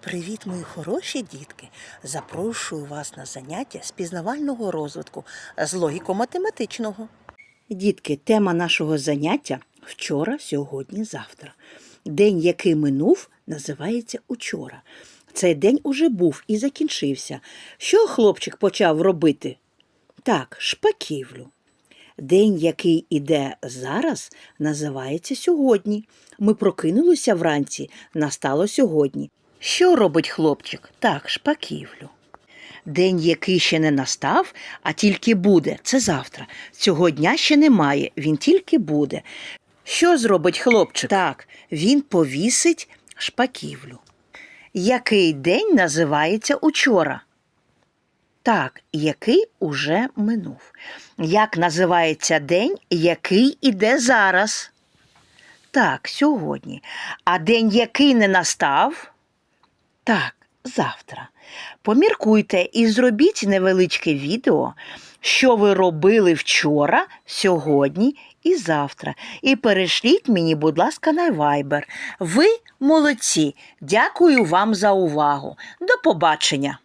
Привіт, мої хороші дітки! Запрошую вас на заняття з пізнавального розвитку з логіко-математичного. Дітки, тема нашого заняття вчора, сьогодні, завтра. День, який минув, називається учора. Цей день уже був і закінчився. Що хлопчик почав робити? Так, шпаківлю. День, який іде зараз, називається сьогодні. Ми прокинулися вранці, настало сьогодні. Що робить хлопчик? Так, шпаківлю. День, який ще не настав, а тільки буде, це завтра. Цього дня ще немає, він тільки буде. Що зробить хлопчик? Так, він повісить шпаківлю. Який день називається учора? Так, який уже минув. Як називається день, який іде зараз? Так, сьогодні. А день, який не настав? Так, завтра. Поміркуйте і зробіть невеличке відео, що ви робили вчора, сьогодні і завтра. І перешліть мені, будь ласка, на Viber. Ви молодці. Дякую вам за увагу. До побачення!